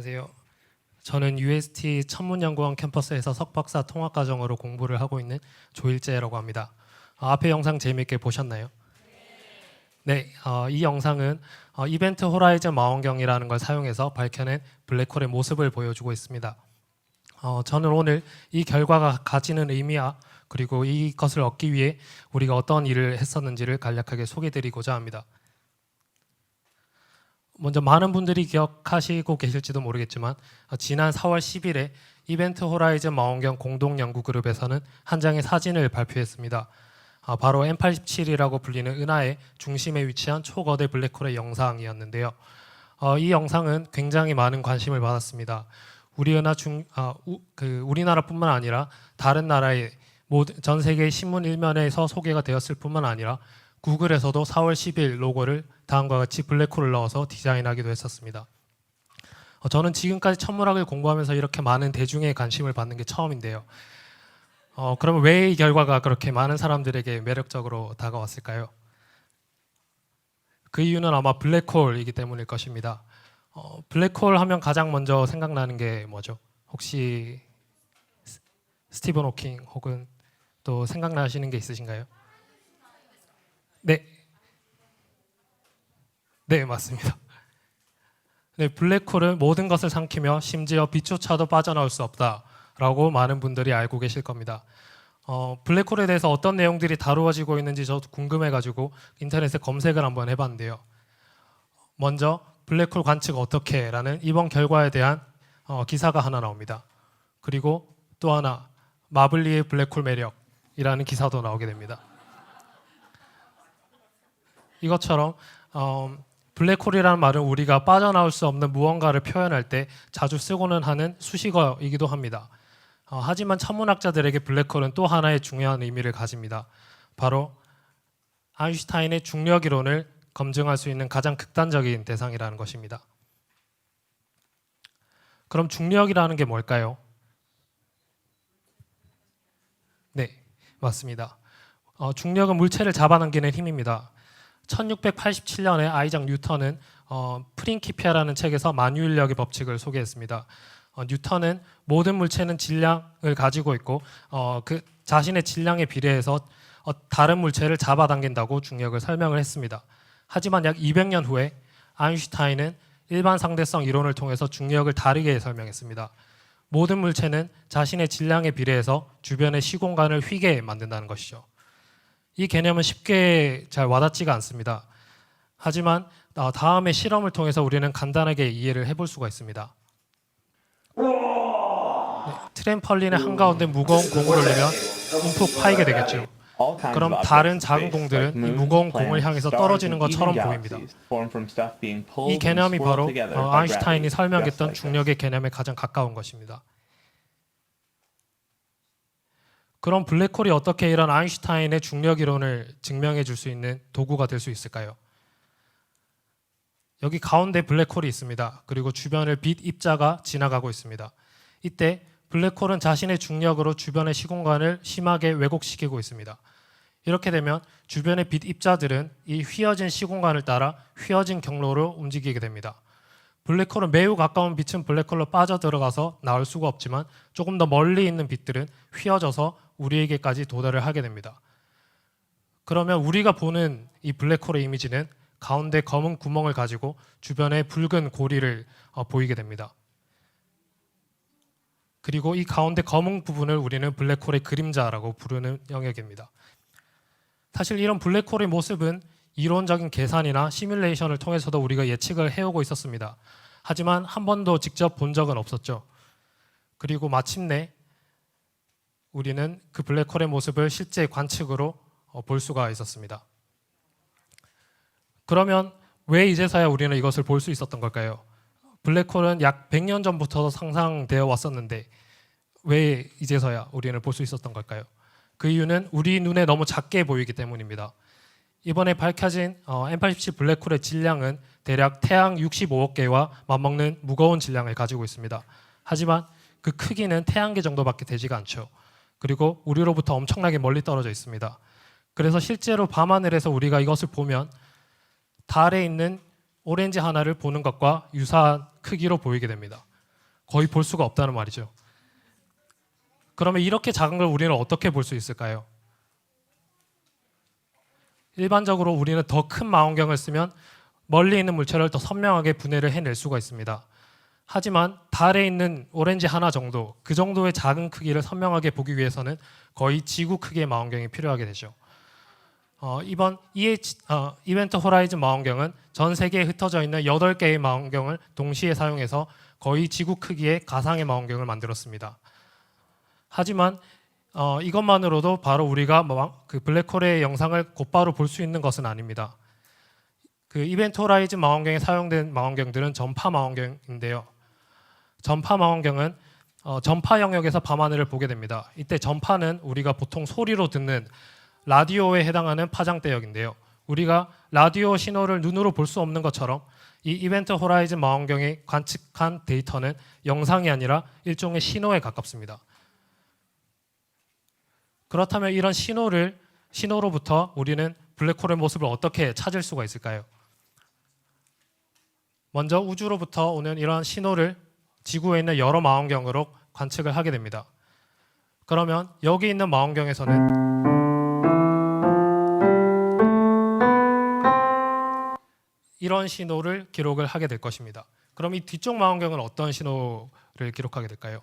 네, 안녕하세요. 저는 UST 천문연구원 캠퍼스에서 석박사 통합과정으로 공부를 하고 있는 조일재라고 합니다. 어, 앞에 영상 재미있게 보셨나요? 네, 어, 이 영상은 어, 이벤트 호라이즌 망원경이라는 걸 사용해서 밝혀낸 블랙홀의 모습을 보여주고 있습니다. 어, 저는 오늘 이 결과가 가지는 의미와 그리고 이것을 얻기 위해 우리가 어떤 일을 했었는지를 간략하게 소개드리고자 합니다. 먼저 많은 분들이 기억하시고 계실지도 모르겠지만 어, 지난 4월 10일에 이벤트 호라이즌 망원경 공동 연구 그룹에서는 한 장의 사진을 발표했습니다. 아, 바로 M87이라고 불리는 은하의 중심에 위치한 초거대 블랙홀의 영상이었는데요. 어, 이 영상은 굉장히 많은 관심을 받았습니다. 우리 은하 중, 아, 우, 그 우리나라뿐만 아니라 다른 나라의 모든 전 세계 신문 일면에서 소개가 되었을 뿐만 아니라 구글에서도 4월 10일 로고를 다음과 같이 블랙홀을 넣어서 디자인하기도 했었습니다. 어, 저는 지금까지 천문학을 공부하면서 이렇게 많은 대중의 관심을 받는 게 처음인데요. 어, 그러면 왜 이 결과가 그렇게 많은 사람들에게 매력적으로 다가왔을까요? 그 이유는 아마 블랙홀이기 때문일 것입니다. 어, 블랙홀 하면 가장 먼저 생각나는 게 뭐죠? 혹시 스- 스티븐 호킹 혹은 또 생각나시는 게 있으신가요? 네. 네, 맞습니다. 네, 블랙홀은 모든 것을 삼키며 심지어 빛조차도 빠져나올 수 없다라고 많은 분들이 알고 계실 겁니다. 어, 블랙홀에 대해서 어떤 내용들이 다루어지고 있는지 저도 궁금해가지고 인터넷에 검색을 한번 해봤는데요. 먼저 블랙홀 관측 어떻게라는 이번 결과에 대한 어, 기사가 하나 나옵니다. 그리고 또 하나 마블리의 블랙홀 매력이라는 기사도 나오게 됩니다. 이것처럼 어, 블랙홀이라는 말은 우리가 빠져나올 수 없는 무언가를 표현할 때 자주 쓰고는 하는 수식어이기도 합니다. 어, 하지만 천문학자들에게 블랙홀은 또 하나의 중요한 의미를 가집니다. 바로 아인슈타인의 중력 이론을 검증할 수 있는 가장 극단적인 대상이라는 것입니다. 그럼 중력이라는 게 뭘까요? 네, 맞습니다. 어, 중력은 물체를 잡아당기는 힘입니다. 1687년에 아이작 뉴턴은 어, 프린키피아라는 책에서 만유인력의 법칙을 소개했습니다. 어, 뉴턴은 모든 물체는 질량을 가지고 있고 어, 그 자신의 질량에 비례해서 어, 다른 물체를 잡아당긴다고 중력을 설명을 했습니다. 하지만 약 200년 후에 아인슈타인은 일반 상대성 이론을 통해서 중력을 다르게 설명했습니다. 모든 물체는 자신의 질량에 비례해서 주변의 시공간을 휘게 만든다는 것이죠. 이 개념은 쉽게 잘 와닿지가 않습니다. 하지만 어, 다음의 실험을 통해서 우리는 간단하게 이해를 해볼 수가 있습니다. 네, 트램펄린의 한가운데 무거운 공을 올리면 움푹 파이게 되겠죠. 그럼 다른 작은 공들은 이 무거운 공을 향해서 떨어지는 것처럼 보입니다. 이 개념이 바로 어, 아인슈타인이 설명했던 중력의 개념에 가장 가까운 것입니다. 그럼 블랙홀이 어떻게 이런 아인슈타인의 중력 이론을 증명해 줄 수 있는 도구가 될 수 있을까요? 여기 가운데 블랙홀이 있습니다. 그리고 주변을 빛 입자가 지나가고 있습니다. 이때 블랙홀은 자신의 중력으로 주변의 시공간을 심하게 왜곡시키고 있습니다. 이렇게 되면 주변의 빛 입자들은 이 휘어진 시공간을 따라 휘어진 경로로 움직이게 됩니다. 블랙홀은 매우 가까운 빛은 블랙홀로 빠져 들어가서 나올 수가 없지만 조금 더 멀리 있는 빛들은 휘어져서 우리에게까지 도달을 하게 됩니다. 그러면 우리가 보는 이 블랙홀의 이미지는 가운데 검은 구멍을 가지고 주변에 붉은 고리를 어, 보이게 됩니다. 그리고 이 가운데 검은 부분을 우리는 블랙홀의 그림자라고 부르는 영역입니다. 사실 이런 블랙홀의 모습은 이론적인 계산이나 시뮬레이션을 통해서도 우리가 예측을 해오고 있었습니다. 하지만 한 번도 직접 본 적은 없었죠. 그리고 마침내 우리는 그 블랙홀의 모습을 실제 관측으로 어, 볼 수가 있었습니다. 그러면 왜 이제서야 우리는 이것을 볼 수 있었던 걸까요? 블랙홀은 약 100년 전부터 상상되어 왔었는데 왜 이제서야 우리는 볼 수 있었던 걸까요? 그 이유는 우리 눈에 너무 작게 보이기 때문입니다. 이번에 밝혀진 어, M87 블랙홀의 질량은 대략 태양 65억 개와 맞먹는 무거운 질량을 가지고 있습니다. 하지만 그 크기는 태양계 정도밖에 되지가 않죠. 그리고 우리로부터 엄청나게 멀리 떨어져 있습니다. 그래서 실제로 밤하늘에서 우리가 이것을 보면 달에 있는 오렌지 하나를 보는 것과 유사한 크기로 보이게 됩니다. 거의 볼 수가 없다는 말이죠. 그러면 이렇게 작은 걸 우리는 어떻게 볼 수 있을까요? 일반적으로 우리는 더 큰 망원경을 쓰면 멀리 있는 물체를 더 선명하게 분해를 해낼 수가 있습니다. 하지만 달에 있는 오렌지 하나 정도, 그 정도의 작은 크기를 선명하게 보기 위해서는 거의 지구 크기의 망원경이 필요하게 되죠. 어, 이번 EH, 어, 이벤트 호라이즌 망원경은 전 세계에 흩어져 있는 8개의 망원경을 동시에 사용해서 거의 지구 크기의 가상의 망원경을 만들었습니다. 하지만 어, 이것만으로도 바로 우리가 뭐, 그 블랙홀의 영상을 곧바로 볼 수 있는 것은 아닙니다. 그 이벤트 호라이즌 망원경에 사용된 망원경들은 전파 망원경인데요. 전파 망원경은 어, 전파 영역에서 밤하늘을 보게 됩니다. 이때 전파는 우리가 보통 소리로 듣는 라디오에 해당하는 파장대역인데요. 우리가 라디오 신호를 눈으로 볼 수 없는 것처럼 이 이벤트 호라이즌 망원경이 관측한 데이터는 영상이 아니라 일종의 신호에 가깝습니다. 그렇다면 이런 신호를 신호로부터 우리는 블랙홀의 모습을 어떻게 찾을 수가 있을까요? 먼저 우주로부터 오는 이러한 신호를 지구에 있는 여러 망원경으로 관측을 하게 됩니다. 그러면 여기 있는 망원경에서는 이런 신호를 기록을 하게 될 것입니다. 그럼 이 뒤쪽 망원경은 어떤 신호를 기록하게 될까요?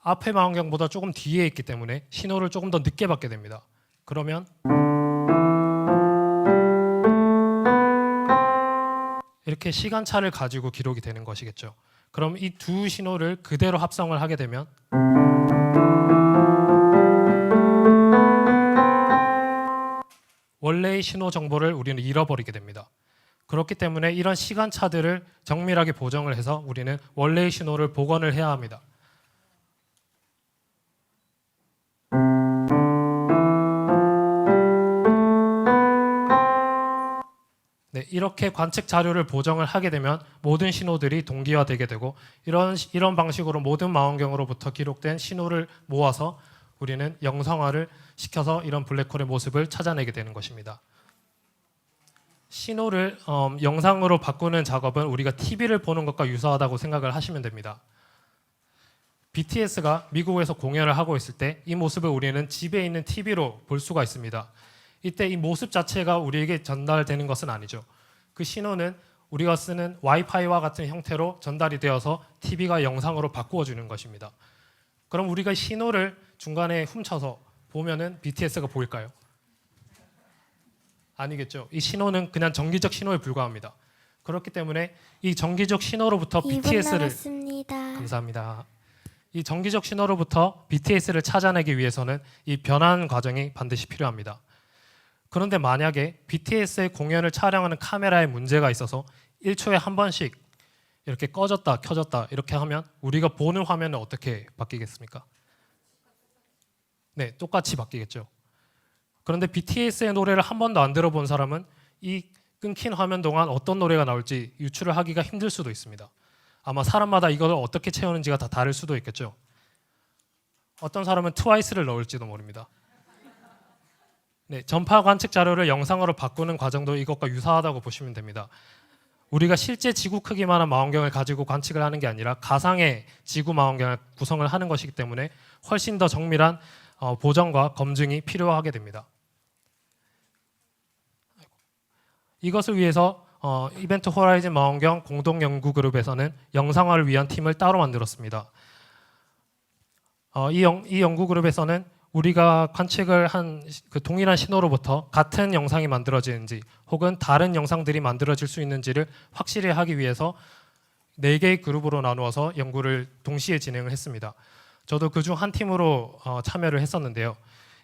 앞의 망원경보다 조금 뒤에 있기 때문에 신호를 조금 더 늦게 받게 됩니다. 그러면 이렇게 시간차를 가지고 기록이 되는 것이겠죠. 그럼 이 두 신호를 그대로 합성을 하게 되면 원래의 신호 정보를 우리는 잃어버리게 됩니다. 그렇기 때문에 이런 시간차들을 정밀하게 보정을 해서 우리는 원래의 신호를 복원을 해야 합니다. 네, 이렇게 관측 자료를 보정을 하게 되면 모든 신호들이 동기화되게 되고 이런 시- 이런 방식으로 모든 망원경으로부터 기록된 신호를 모아서 우리는 영상화를 시켜서 이런 블랙홀의 모습을 찾아내게 되는 것입니다. 신호를 음, 영상으로 바꾸는 작업은 우리가 TV를 보는 것과 유사하다고 생각을 하시면 됩니다. BTS가 미국에서 공연을 하고 있을 때 이 모습을 우리는 집에 있는 TV로 볼 수가 있습니다. 이때 이 모습 자체가 우리에게 전달되는 것은 아니죠. 그 신호는 우리가 쓰는 와이파이와 같은 형태로 전달이 되어서 TV가 영상으로 바꾸어 주는 것입니다. 그럼 우리가 신호를 중간에 훔쳐서 보면은 BTS가 보일까요? 아니겠죠. 이 신호는 그냥 정기적 신호에 불과합니다. 그렇기 때문에 이 정기적 신호로부터 2분 BTS를 남았습니다. 감사합니다. 이 정기적 신호로부터 BTS를 찾아내기 위해서는 이 변환 과정이 반드시 필요합니다. 그런데 만약에 BTS의 공연을 촬영하는 카메라에 문제가 있어서 1초에 한 번씩 이렇게 꺼졌다 켜졌다 이렇게 하면 우리가 보는 화면은 어떻게 바뀌겠습니까? 네, 똑같이 바뀌겠죠. 그런데 BTS의 노래를 한 번도 안 들어본 사람은 이 끊긴 화면 동안 어떤 노래가 나올지 유추를 하기가 힘들 수도 있습니다. 아마 사람마다 이걸 어떻게 채우는지가 다 다를 수도 있겠죠. 어떤 사람은 트와이스를 넣을지도 모릅니다. 네, 전파 관측 자료를 영상으로 바꾸는 과정도 이것과 유사하다고 보시면 됩니다. 우리가 실제 지구 크기만한 망원경을 가지고 관측을 하는 게 아니라 가상의 지구 망원경을 구성을 하는 것이기 때문에 훨씬 더 정밀한 어, 보정과 검증이 필요하게 됩니다. 이것을 위해서 어, 이벤트 호라이즌 망원경 공동 연구 그룹에서는 영상화를 위한 팀을 따로 만들었습니다. 어, 이, 연구 그룹에서는 우리가 관측을 한 그 동일한 신호로부터 같은 영상이 만들어지는지 혹은 다른 영상들이 만들어질 수 있는지를 확실히 하기 위해서 네 개의 그룹으로 나누어서 연구를 동시에 진행을 했습니다. 저도 그 중 한 팀으로 어, 참여를 했었는데요.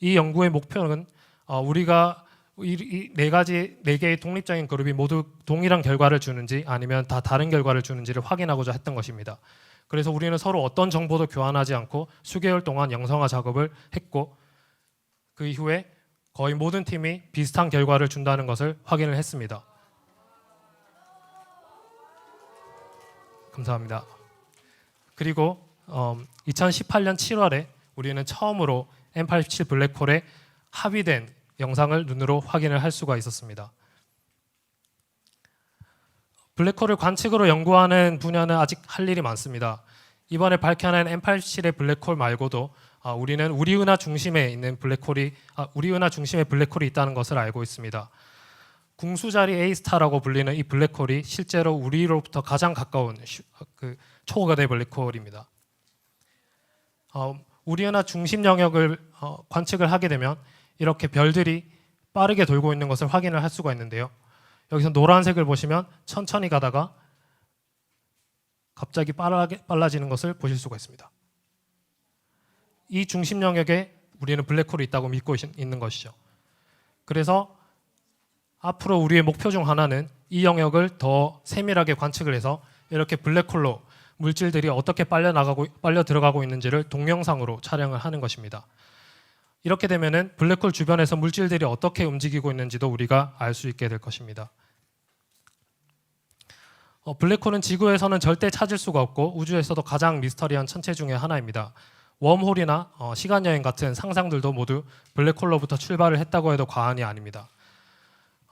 이 연구의 목표는 어, 우리가 이, 이네 가지 네 개의 독립적인 그룹이 모두 동일한 결과를 주는지 아니면 다 다른 결과를 주는지를 확인하고자 했던 것입니다. 그래서 우리는 서로 어떤 정보도 교환하지 않고 수개월 동안 영상화 작업을 했고 그 이후에 거의 모든 팀이 비슷한 결과를 준다는 것을 확인을 했습니다. 감사합니다. 그리고 어, 2018년 7월에 우리는 처음으로 M87 블랙홀의 합의된 영상을 눈으로 확인을 할 수가 있었습니다. 블랙홀을 관측으로 연구하는 분야는 아직 할 일이 많습니다. 이번에 밝혀낸 M87의 블랙홀 말고도 아, 우리는 우리 은하 중심에 있는 블랙홀이 아, 우리 은하 중심에 블랙홀이 있다는 것을 알고 있습니다. 궁수자리 A 스타라고 불리는 이 블랙홀이 실제로 우리로부터 가장 가까운 슈- 그 초거대 블랙홀입니다. 어, 우리 은하 중심 영역을 어, 관측을 하게 되면 이렇게 별들이 빠르게 돌고 있는 것을 확인을 할 수가 있는데요. 여기서 노란색을 보시면 천천히 가다가 갑자기 빠르게 빨라지는 것을 보실 수가 있습니다. 이 중심 영역에 우리는 블랙홀이 있다고 믿고 있- 있는 것이죠. 그래서 앞으로 우리의 목표 중 하나는 이 영역을 더 세밀하게 관측을 해서 이렇게 블랙홀로 물질들이 어떻게 빨려 나가고 빨려 들어가고 있는지를 동영상으로 촬영을 하는 것입니다. 이렇게 되면은 블랙홀 주변에서 물질들이 어떻게 움직이고 있는지도 우리가 알 수 있게 될 것입니다. 어, 블랙홀은 지구에서는 절대 찾을 수가 없고 우주에서도 가장 미스터리한 천체 중의 하나입니다. 웜홀이나 어, 시간 여행 같은 상상들도 모두 블랙홀로부터 출발을 했다고 해도 과언이 아닙니다.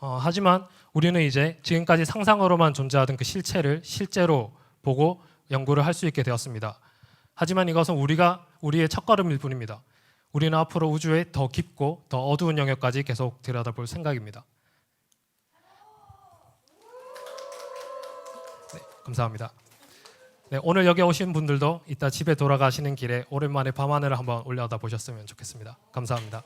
어, 하지만 우리는 이제 지금까지 상상으로만 존재하던 그 실체를 실제로 보고 연구를 할 수 있게 되었습니다. 하지만 이것은 우리가 우리의 첫걸음일 뿐입니다. 우리는 앞으로 우주의 더 깊고 더 어두운 영역까지 계속 들여다볼 생각입니다. 네, 감사합니다. 네, 오늘 여기 오신 분들도 이따 집에 돌아가시는 길에 오랜만에 밤하늘을 한번 올려다 보셨으면 좋겠습니다. 감사합니다.